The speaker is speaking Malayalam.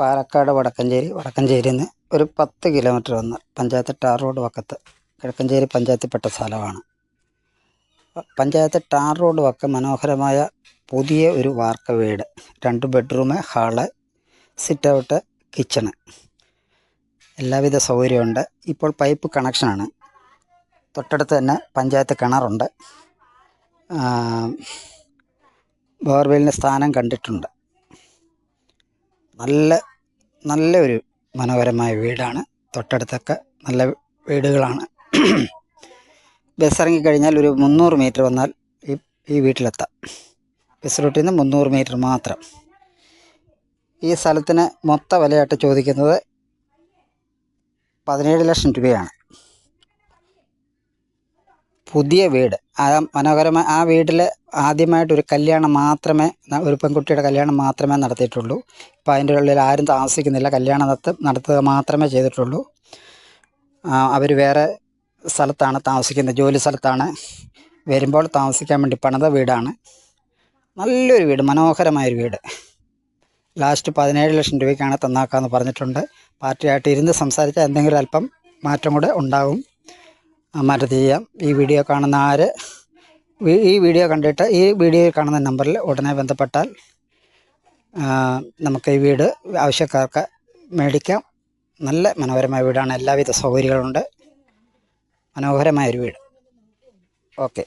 പാലക്കാട് വടക്കഞ്ചേരി വടക്കഞ്ചേരിയിൽ നിന്ന് ഒരു പത്ത് കിലോമീറ്റർ വന്ന് പഞ്ചായത്ത് ടാർ റോഡ് വക്കത്ത്. കിഴക്കഞ്ചേരി പഞ്ചായത്തിൽപ്പെട്ട സ്ഥലമാണ്. പഞ്ചായത്ത് ടാർ റോഡ് വക്ക മനോഹരമായ പുതിയ ഒരു വാർക്ക വീട്. രണ്ട് bedroom hall sit out kitchen എല്ലാവിധ സൗകര്യമുണ്ട്. ഇപ്പോൾ പൈപ്പ് കണക്ഷനാണ്. തൊട്ടടുത്ത് തന്നെ പഞ്ചായത്ത് കിണറുണ്ട്. ബോർവെല്ലിന് സ്ഥാനം കണ്ടിട്ടുണ്ട്. നല്ല നല്ല ഒരു മനോഹരമായ വീടാണ്. തൊട്ടടുത്തൊക്കെ നല്ല വീടുകളാണ്. ബസ് ഇറങ്ങിക്കഴിഞ്ഞാൽ ഒരു മുന്നൂറ് മീറ്റർ വന്നാൽ ഈ ഈ വീട്ടിലെത്താം. ബസ് റൂട്ടിൽ നിന്ന് മുന്നൂറ് മീറ്റർ മാത്രം. ഈ സ്ഥലത്തിന് മൊത്ത വിലയായിട്ട് ചോദിക്കുന്നത് പതിനേഴ് ലക്ഷം രൂപയാണ്. പുതിയ വീട്. ആ മനോഹരമായ ആ വീട്ടിൽ ആദ്യമായിട്ട് ഒരു കല്യാണം മാത്രമേ ഒരു പെൺകുട്ടിയുടെ കല്യാണം മാത്രമേ നടത്തിയിട്ടുള്ളൂ. ഇപ്പോൾ അതിന്റെ ഉള്ളിൽ ആരും താമസിക്കുന്നില്ല. കല്യാണം നടത്ത നടത്തുക മാത്രമേ ചെയ്തിട്ടുള്ളൂ. അവർ വേറെ സ്ഥലത്താണ് താമസിക്കുന്നത്. ജോലി സ്ഥലത്താണ്. വരുമ്പോൾ താമസിക്കാൻ വേണ്ടി പണിത വീടാണ്. നല്ലൊരു വീട് മനോഹരമായൊരു വീട്. ലാസ്റ്റ് പതിനേഴ് ലക്ഷം രൂപയ്ക്കാണ് തന്നാക്കാമെന്ന് പറഞ്ഞിട്ടുണ്ട്. പാർട്ടിയായിട്ട് ഇരുന്ന് സംസാരിച്ചാൽ എന്തെങ്കിലും അല്പം മാറ്റം കൂടെ ഉണ്ടാകും ആ, മാറ്റം ചെയ്യാം ഈ വീഡിയോ കാണുന്ന ആര്? ഈ വീഡിയോ കണ്ടിട്ട് ഈ വീഡിയോയിൽ കാണുന്ന നമ്പറിൽ ഉടനെ ബന്ധപ്പെട്ടാൽ നമുക്ക് ഈ വീട് ആവശ്യക്കാർക്ക് മേടിക്കാം. നല്ല മനോഹരമായ വീടാണ്. എല്ലാവിധ സൗകര്യങ്ങളുണ്ട്. മനോഹരമായൊരു വീട്. ഓക്കെ.